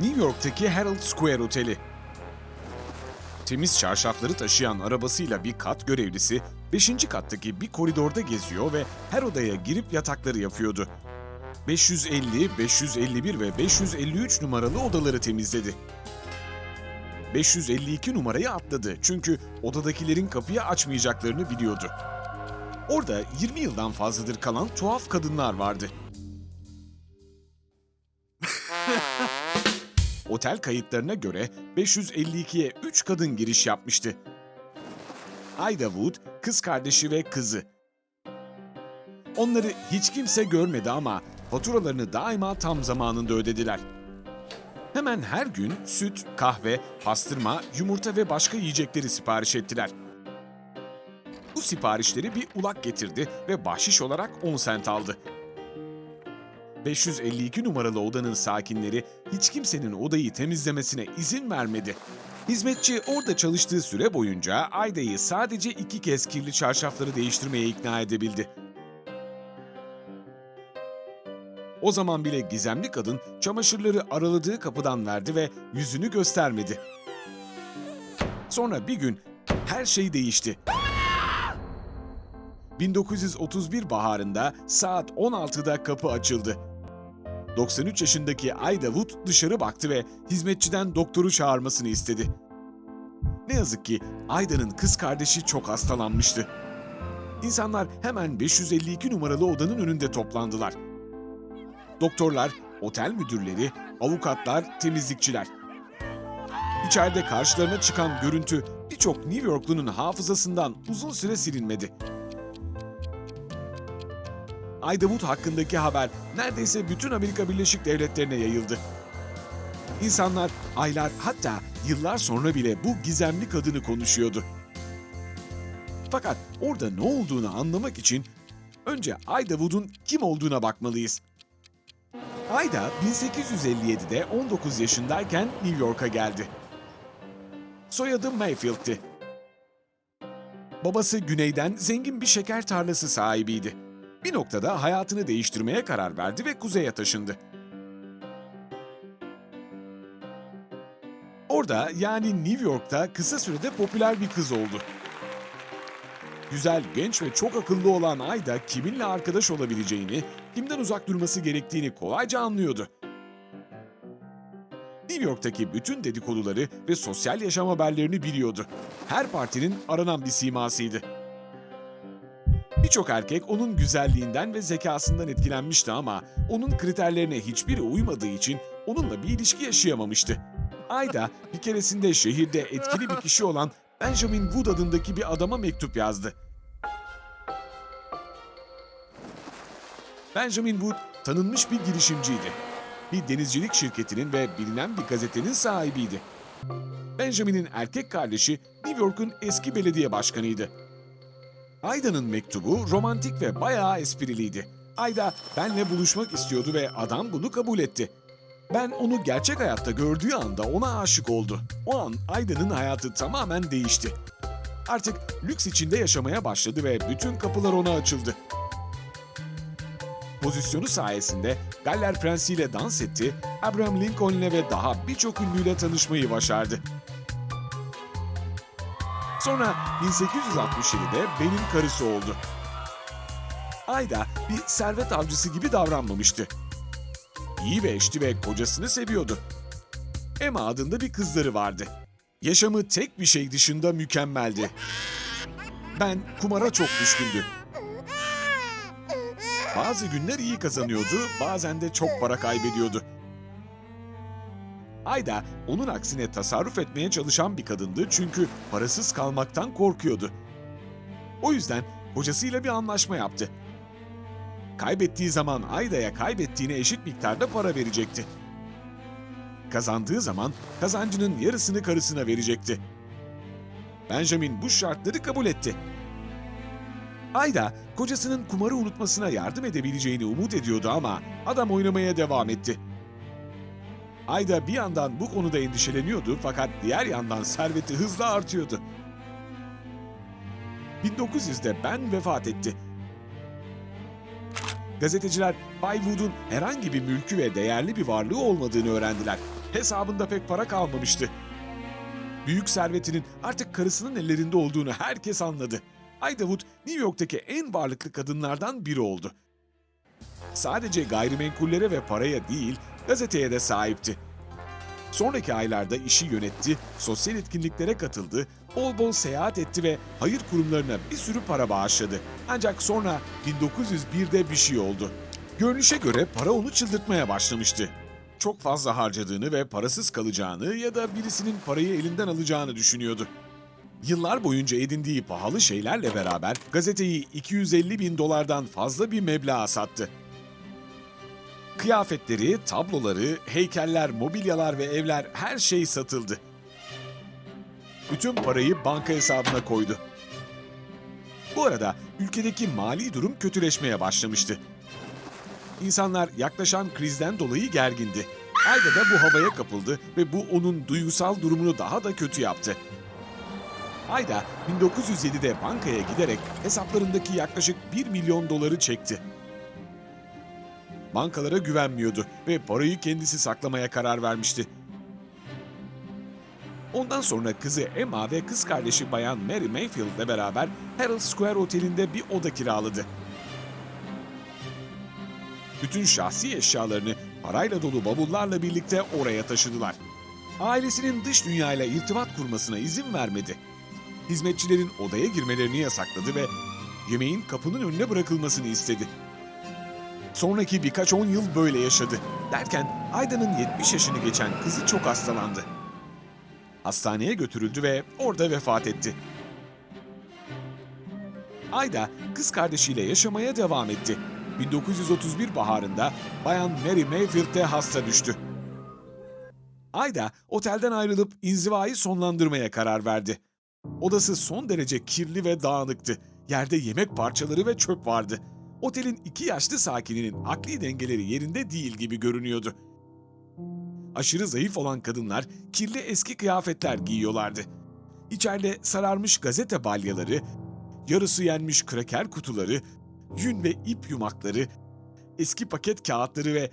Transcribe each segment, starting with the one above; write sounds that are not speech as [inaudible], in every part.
New York'taki Herald Square Oteli. Temiz çarşafları taşıyan arabasıyla bir kat görevlisi 5. kattaki bir koridorda geziyor ve her odaya girip yatakları yapıyordu. 550, 551 ve 553 numaralı odaları temizledi. 552 numarayı atladı çünkü odadakilerin kapıyı açmayacaklarını biliyordu. Orada 20 yıldan fazladır kalan tuhaf kadınlar vardı. [laughs] Otel kayıtlarına göre 552'ye 3 kadın giriş yapmıştı. Ayda Wood, kız kardeşi ve kızı. Onları hiç kimse görmedi ama faturalarını daima tam zamanında ödediler. Hemen her gün süt, kahve, pastırma, yumurta ve başka yiyecekleri sipariş ettiler. Bu siparişleri bir ulak getirdi ve bahşiş olarak 10 sent aldı. 552 numaralı odanın sakinleri hiç kimsenin odayı temizlemesine izin vermedi. Hizmetçi orada çalıştığı süre boyunca Ayda'yı sadece iki kez kirli çarşafları değiştirmeye ikna edebildi. O zaman bile gizemli kadın çamaşırları araladığı kapıdan verdi ve yüzünü göstermedi. Sonra bir gün her şey değişti. 1931 baharında saat 16'da kapı açıldı. 93 yaşındaki Ayda Wood dışarı baktı ve hizmetçiden doktoru çağırmasını istedi. Ne yazık ki Ayda'nın kız kardeşi çok hastalanmıştı. İnsanlar hemen 552 numaralı odanın önünde toplandılar. Doktorlar, otel müdürleri, avukatlar, temizlikçiler. İçeride karşılarına çıkan görüntü birçok New Yorklu'nun hafızasından uzun süre silinmedi. Wood hakkındaki haber neredeyse bütün Amerika Birleşik Devletleri'ne yayıldı. İnsanlar aylar hatta yıllar sonra bile bu gizemli kadını konuşuyordu. Fakat orada ne olduğunu anlamak için önce Wood'un kim olduğuna bakmalıyız. Ayda 1857'de 19 yaşındayken New York'a geldi. Soyadı Mayfield'ti. Babası güneyden zengin bir şeker tarlası sahibiydi. Bir noktada hayatını değiştirmeye karar verdi ve kuzeye taşındı. Orada yani New York'ta kısa sürede popüler bir kız oldu. Güzel, genç ve çok akıllı olan Ayda kiminle arkadaş olabileceğini, kimden uzak durması gerektiğini kolayca anlıyordu. New York'taki bütün dedikoduları ve sosyal yaşam haberlerini biliyordu. Her partinin aranan bir simasıydı. Birçok erkek onun güzelliğinden ve zekasından etkilenmişti ama onun kriterlerine hiçbiri uymadığı için onunla bir ilişki yaşayamamıştı. Ayda bir keresinde şehirde etkili bir kişi olan Benjamin Wood adındaki bir adama mektup yazdı. Benjamin Wood tanınmış bir girişimciydi. Bir denizcilik şirketinin ve bilinen bir gazetenin sahibiydi. Benjamin'in erkek kardeşi New York'un eski belediye başkanıydı. Ayda'nın mektubu romantik ve bayağı espriliydi. Ayda benle buluşmak istiyordu ve adam bunu kabul etti. Ben onu gerçek hayatta gördüğü anda ona aşık oldu. O an Ayda'nın hayatı tamamen değişti. Artık lüks içinde yaşamaya başladı ve bütün kapılar ona açıldı. Pozisyonu sayesinde Galler Prensi ile dans etti, Abraham Lincoln ile ve daha birçok ünlüyle tanışmayı başardı. Sonra 1867'de benim karısı oldu. Ayda bir servet avcısı gibi davranmamıştı. İyi bir eşti ve kocasını seviyordu. Emma adında bir kızları vardı. Yaşamı tek bir şey dışında mükemmeldi. Ben kumara çok düşkündü. Bazı günler iyi kazanıyordu, bazen de çok para kaybediyordu. Ayda onun aksine tasarruf etmeye çalışan bir kadındı çünkü parasız kalmaktan korkuyordu. O yüzden kocasıyla bir anlaşma yaptı. Kaybettiği zaman Ayda'ya kaybettiğine eşit miktarda para verecekti. Kazandığı zaman kazancının yarısını karısına verecekti. Benjamin bu şartları kabul etti. Ayda kocasının kumarı unutmasına yardım edebileceğini umut ediyordu ama adam oynamaya devam etti. Ayda bir yandan bu konuda endişeleniyordu fakat diğer yandan serveti hızla artıyordu. 1900'de Ben vefat etti. Gazeteciler Bay Wood'un herhangi bir mülkü ve değerli bir varlığı olmadığını öğrendiler. hesabında pek para kalmamıştı. Büyük servetinin artık karısının ellerinde olduğunu herkes anladı. Ida Wood, New York'taki en varlıklı kadınlardan biri oldu. Sadece gayrimenkullere ve paraya değil, gazeteye de sahipti. Sonraki aylarda işi yönetti, sosyal etkinliklere katıldı, bol bol seyahat etti ve hayır kurumlarına bir sürü para bağışladı. Ancak sonra 1901'de bir şey oldu. Görünüşe göre para onu çıldırtmaya başlamıştı. Çok fazla harcadığını ve parasız kalacağını ya da birisinin parayı elinden alacağını düşünüyordu. Yıllar boyunca edindiği pahalı şeylerle beraber gazeteyi 250 bin dolardan fazla bir meblağa sattı. Kıyafetleri, tabloları, heykeller, mobilyalar ve evler her şey satıldı. Bütün parayı banka hesabına koydu. Bu arada ülkedeki mali durum kötüleşmeye başlamıştı. İnsanlar yaklaşan krizden dolayı gergindi. Ayda da bu havaya kapıldı ve bu onun duygusal durumunu daha da kötü yaptı. Ayda 1907'de bankaya giderek hesaplarındaki yaklaşık 1 milyon doları çekti. Bankalara güvenmiyordu ve parayı kendisi saklamaya karar vermişti. Ondan sonra kızı Emma ve kız kardeşi bayan Mary Mayfield ile beraber Herald Square Oteli'nde bir oda kiraladı. Bütün şahsi eşyalarını parayla dolu bavullarla birlikte oraya taşıdılar. Ailesinin dış dünyayla irtibat kurmasına izin vermedi. Hizmetçilerin odaya girmelerini yasakladı ve yemeğin kapının önüne bırakılmasını istedi. Sonraki birkaç on yıl böyle yaşadı. Derken Ayda'nın 70 yaşını geçen kızı çok hastalandı. Hastaneye götürüldü ve orada vefat etti. Ayda kız kardeşiyle yaşamaya devam etti. 1931 baharında Bayan Mary Mayfield'de hasta düştü. Ayda otelden ayrılıp inzivayı sonlandırmaya karar verdi. Odası son derece kirli ve dağınıktı. Yerde yemek parçaları ve çöp vardı. Otelin iki yaşlı sakininin akli dengeleri yerinde değil gibi görünüyordu. Aşırı zayıf olan kadınlar kirli eski kıyafetler giyiyorlardı. İçeride sararmış gazete balyaları, yarısı yenmiş kraker kutuları, yün ve ip yumakları, eski paket kağıtları ve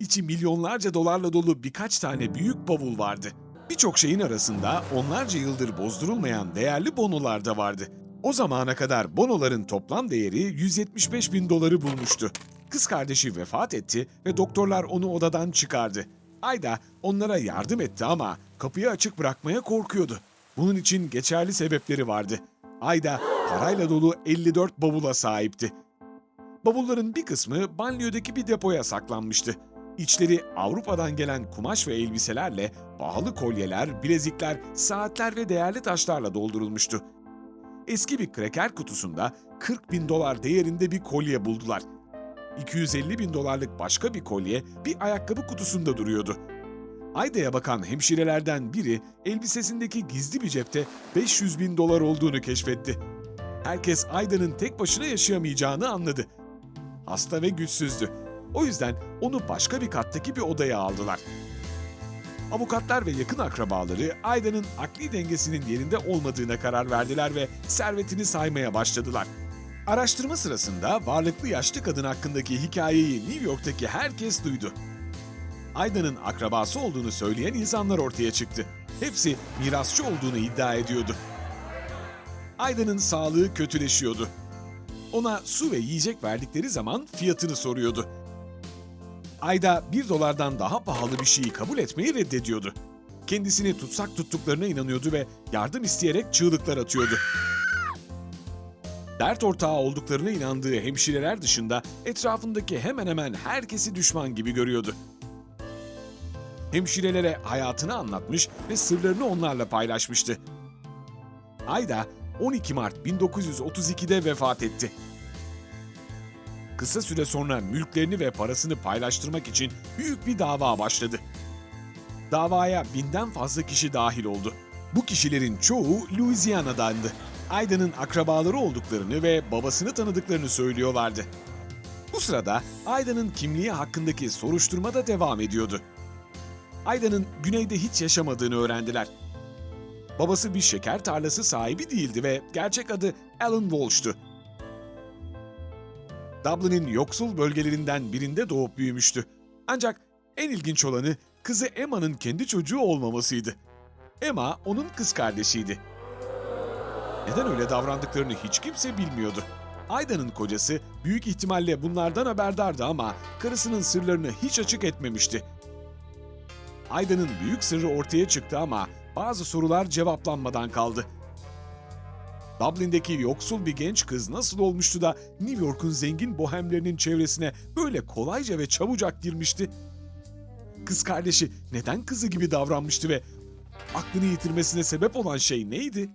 içi milyonlarca dolarla dolu birkaç tane büyük bavul vardı. Birçok şeyin arasında onlarca yıldır bozdurulmayan değerli bonolar da vardı. O zamana kadar bonoların toplam değeri 175 bin doları bulmuştu. Kız kardeşi vefat etti ve doktorlar onu odadan çıkardı. Ayda onlara yardım etti ama kapıyı açık bırakmaya korkuyordu. Bunun için geçerli sebepleri vardı. Ayda parayla dolu 54 bavula sahipti. Bavulların bir kısmı banliyödeki bir depoya saklanmıştı. İçleri Avrupa'dan gelen kumaş ve elbiselerle pahalı kolyeler, bilezikler, saatler ve değerli taşlarla doldurulmuştu. Eski bir kreker kutusunda 40 bin dolar değerinde bir kolye buldular. 250 bin dolarlık başka bir kolye bir ayakkabı kutusunda duruyordu. Ayda'ya bakan hemşirelerden biri elbisesindeki gizli bir cepte 500 bin dolar olduğunu keşfetti. Herkes Ayda'nın tek başına yaşayamayacağını anladı. Hasta ve güçsüzdü. O yüzden onu başka bir kattaki bir odaya aldılar. Avukatlar ve yakın akrabaları Ayda'nın akli dengesinin yerinde olmadığına karar verdiler ve servetini saymaya başladılar. Araştırma sırasında varlıklı yaşlı kadın hakkındaki hikayeyi New York'taki herkes duydu. Ayda'nın akrabası olduğunu söyleyen insanlar ortaya çıktı. Hepsi mirasçı olduğunu iddia ediyordu. Ayda'nın sağlığı kötüleşiyordu. Ona su ve yiyecek verdikleri zaman fiyatını soruyordu. Ayda bir dolardan daha pahalı bir şeyi kabul etmeyi reddediyordu. Kendisini tutsak tuttuklarına inanıyordu ve yardım isteyerek çığlıklar atıyordu. Dert ortağı olduklarına inandığı hemşireler dışında etrafındaki hemen hemen herkesi düşman gibi görüyordu. Hemşirelere hayatını anlatmış ve sırlarını onlarla paylaşmıştı. Ayda 12 Mart 1932'de vefat etti. Kısa süre sonra mülklerini ve parasını paylaştırmak için büyük bir dava başladı. Davaya binden fazla kişi dahil oldu. Bu kişilerin çoğu Louisiana'dandı. Ayda'nın akrabaları olduklarını ve babasını tanıdıklarını söylüyorlardı. Bu sırada Ayda'nın kimliği hakkındaki soruşturma da devam ediyordu. Ayda'nın güneyde hiç yaşamadığını öğrendiler. Babası bir şeker tarlası sahibi değildi ve gerçek adı Alan Walsh'tu. Dublin'in yoksul bölgelerinden birinde doğup büyümüştü. Ancak en ilginç olanı kızı Emma'nın kendi çocuğu olmamasıydı. Emma onun kız kardeşiydi. Neden öyle davrandıklarını hiç kimse bilmiyordu. Ayda'nın kocası büyük ihtimalle bunlardan haberdardı ama karısının sırlarını hiç açık etmemişti. Ayda'nın büyük sırrı ortaya çıktı ama bazı sorular cevaplanmadan kaldı. Dublin'deki yoksul bir genç kız nasıl olmuştu da New York'un zengin bohemlerinin çevresine böyle kolayca ve çabucak girmişti? Kız kardeşi neden kızı gibi davranmıştı ve aklını yitirmesine sebep olan şey neydi?